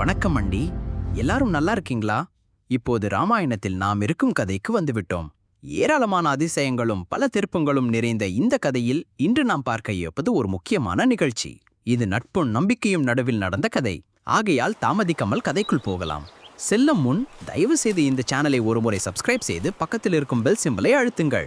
வணக்கம் அண்டி. எல்லாரும் நல்லா இருக்கீங்களா? இப்போது ராமாயணத்தில் நாம் இருக்கும் கதைக்கு வந்துவிட்டோம். ஏராளமான அதிசயங்களும் பல திருப்பங்களும் நிறைந்த இந்த கதையில் இன்று நாம் பார்க்க இருப்பது ஒரு முக்கியமான நிகழ்ச்சி. இது நட்பும் நம்பிக்கையும் நடுவில் நடந்த கதை. ஆகையால் தாமதிக்காமல் கதைக்குள் போகலாம். செல்லும் முன் தயவு செய்து இந்த சேனலை ஒருமுறை சப்ஸ்கிரைப் செய்து பக்கத்தில் இருக்கும் பெல் சிம்பலை அழுத்துங்கள்.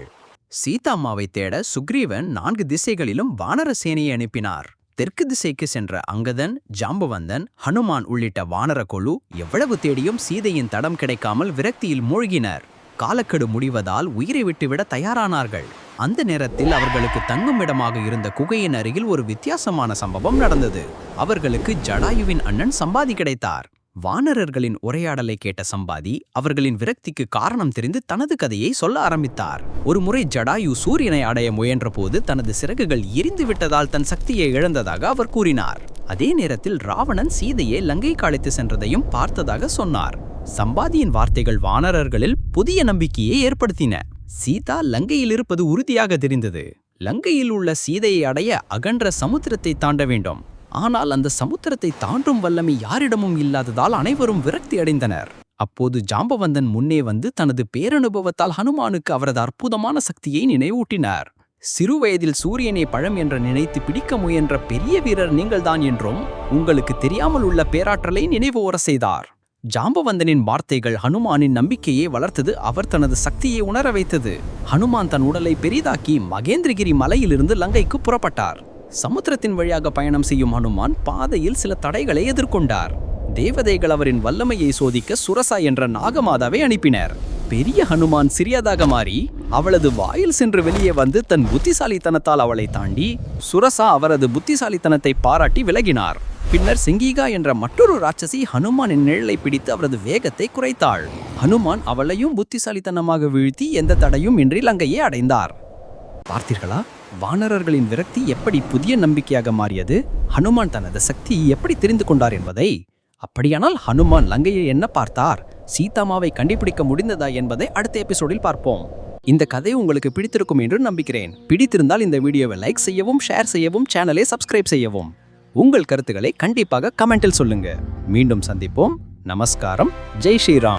சீதாம்மாவை தேட சுக்ரீவன் நான்கு திசைகளிலும் வானர சேனையை அனுப்பினார். தெற்கு திசைக்கு சென்ற அங்கதன் ஜாம்பவந்தன் ஹனுமான் உள்ளிட்ட வானர குழு எவ்வளவு தேடியும் சீதையின் தடம் கிடைக்காமல் விரக்தியில் மூழ்கினர். காலக்கெடு முடிவதால் உயிரை விட்டுவிட தயாரானார்கள். அந்த நேரத்தில் அவர்களுக்கு தங்கும் இடமாக இருந்த குகையின் அருகில் ஒரு வித்தியாசமான சம்பவம் நடந்தது. அவர்களுக்கு ஜடாயுவின் அண்ணன் சம்பாதி கிடைத்தார். வானரர்களின் உரையாடலை கேட்ட சம்பாதி அவர்களின் விரக்திக்கு காரணம் தெரிந்து தனது கதையை சொல்ல ஆரம்பித்தார். ஒரு முறை ஜடாயு சூரியனை அடைய முயன்றபோது தனது சிறகுகள் எரிந்து விட்டதால் தன் சக்தியை இழந்ததாக அவர் கூறினார். அதே நேரத்தில் ராவணன் சீதையை லங்கைக்கு அழைத்து சென்றதையும் பார்த்ததாக சொன்னார். சம்பாதியின் வார்த்தைகள் வானரர்களில் புதிய நம்பிக்கையை ஏற்படுத்தின. சீதா லங்கையில் இருப்பது உறுதியாக தெரிந்தது. லங்கையில் உள்ள சீதையை அடைய அகன்ற சமுத்திரத்தை தாண்ட வேண்டும். ஆனால் அந்த சமுத்திரத்தை தாண்டும் வல்லமை யாரிடமும் இல்லாததால் அனைவரும் விரக்தி அடைந்தனர். அப்போது ஜாம்பவந்தன் முன்னே வந்து தனது பேரனுபவத்தால் ஹனுமானுக்கு அவரது அற்புதமான சக்தியை நினைவூட்டினார். சிறுவயதில் சூரியனை பழம் என்ற நினைத்து பிடிக்க முயன்ற பெரிய வீரர் நீங்கள்தான் என்றும் உங்களுக்கு தெரியாமல் உள்ள பேராற்றலை நினைவு ஓர செய்தார் ஜாம்பவந்தனின் வார்த்தைகள் ஹனுமானின் நம்பிக்கையை வளர்த்தது அவர் தனது சக்தியை உணர வைத்தது. ஹனுமான் தன் உடலை பெரிதாக்கி மகேந்திரகிரி மலையிலிருந்து லங்கைக்கு புறப்பட்டார். சமுத்திரத்தின் வழியாக பயணம் செய்யும் ஹனுமான் பாதையில் சில தடைகளை எதிர்கொண்டார். தேவதைகள் அவரின் வல்லமையை சோதிக்க சுரசா என்ற நாகமாதாவை அனுப்பினர். பெரிய ஹனுமான் சிறியதாக மாறி அவளது வாயில் சென்று வெளியே வந்து தன் புத்திசாலித்தனத்தால் அவளை தாண்டி சுரசா அவரது புத்திசாலித்தனத்தை பாராட்டி விலகினார். பின்னர் சிங்கிகா என்ற மற்றொரு ராட்சசி ஹனுமானின் நிழலை பிடித்து அவரது வேகத்தை குறைத்தாள். ஹனுமான் அவளையும் புத்திசாலித்தனமாக வீழ்த்தி எந்த தடையும் இன்றி லங்கையை அடைந்தார். பார்த்தீர்களா? வானரர்களின் விரக்தி எப்படி புதிய நம்பிக்கையாக மாறியது? ஹனுமான் தனது சக்தி எப்படி தெரிந்து கொண்டார் என்பதை? அப்படியானால் ஹனுமான் லங்கையை என்ன பார்த்தார்? சீதாமாவை கண்டுபிடிக்க முடிந்ததா என்பதை அடுத்த எபிசோடில் பார்ப்போம். இந்த கதை உங்களுக்கு பிடித்திருக்கும் என்று நம்புகிறேன். பிடித்திருந்தால் இந்த வீடியோவை லைக் செய்யவும் ஷேர் செய்யவும் சேனலை சப்ஸ்கிரைப் செய்யவும். உங்கள் கருத்துக்களை கண்டிப்பாக கமெண்டில் சொல்லுங்க. மீண்டும் சந்திப்போம். நமஸ்காரம். ஜெய் ஸ்ரீராம்.